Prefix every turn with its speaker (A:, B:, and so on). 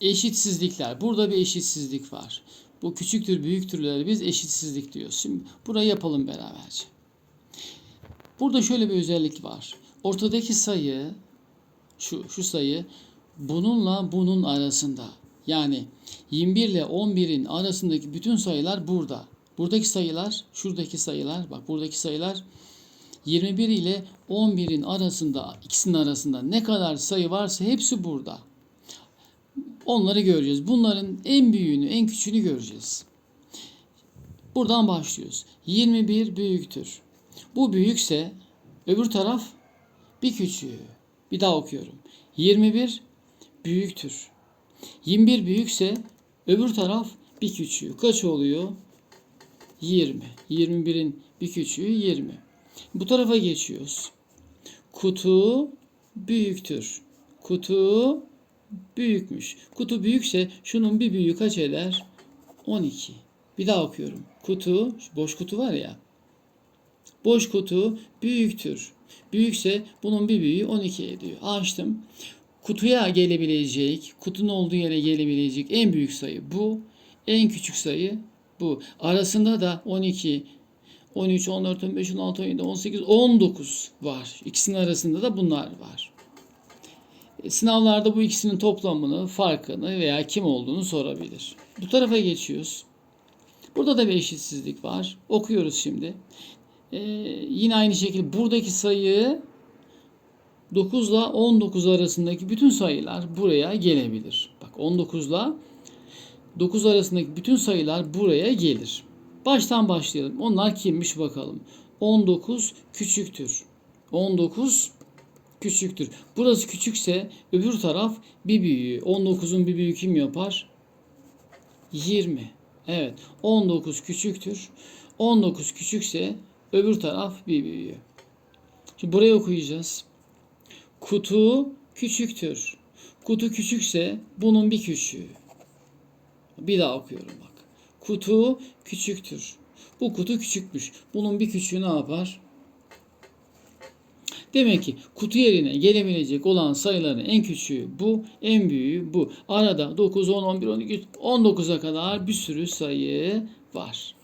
A: eşitsizlikler. Burada bir eşitsizlik var. Bu küçüktür büyüktürleri biz eşitsizlik diyoruz. Şimdi burayı yapalım beraberce. Burada şöyle bir özellik var. Ortadaki sayı şu şu sayı bununla bunun arasında. Yani 21 ile 11'in arasındaki bütün sayılar burada. Buradaki sayılar, şuradaki sayılar, bak buradaki sayılar 21 ile 11'in arasında, ikisinin arasında ne kadar sayı varsa hepsi burada. Onları göreceğiz. Bunların en büyüğünü, en küçüğünü göreceğiz. Buradan başlıyoruz. 21 büyüktür. Bu büyükse öbür taraf bir küçüğü. Bir daha okuyorum. 21 büyüktür. 21 büyükse öbür taraf bir küçüğü. Kaç oluyor? 20. 21'in bir küçüğü 20. Bu tarafa geçiyoruz. Kutu büyüktür. Kutu büyükmüş. Kutu büyükse şunun bir büyüğü kaç eder? 12. Bir daha okuyorum. Kutu, boş kutu var ya. Boş kutu büyüktür. Büyükse bunun bir büyüğü 12 ediyor. Açtım. Kutuya gelebilecek, kutunun olduğu yere gelebilecek en büyük sayı bu. En küçük sayı bu. Arasında da 12, 13, 14, 15, 16, 17, 18, 19 var. İkisinin arasında da bunlar var. Sınavlarda bu ikisinin toplamını, farkını veya kim olduğunu sorabilir. Bu tarafa geçiyoruz. Burada da bir eşitsizlik var. Okuyoruz şimdi. Ee, yine aynı şekilde buradaki sayı 9 ile 19 arasındaki bütün sayılar buraya gelebilir. Bak 19 ile 9 arasındaki bütün sayılar buraya gelir. Baştan başlayalım. Onlar kimmiş bakalım. 19 küçüktür. 19 küçüktür. Burası küçükse öbür taraf bir büyüğü. 19'un bir büyüğü kim yapar? 20. Evet. 19 küçüktür. 19 küçükse öbür taraf bir büyüğü. Şimdi buraya okuyacağız. Kutu küçüktür. Kutu küçükse bunun bir küçüğü. Bir daha okuyorum bak. Kutu küçüktür. Bu kutu küçükmüş. Bunun bir küçüğü ne yapar? Demek ki kutu yerine gelebilecek olan sayıların en küçüğü bu, en büyüğü bu. Arada 9, 10, 11, 12, 19'a kadar bir sürü sayı var.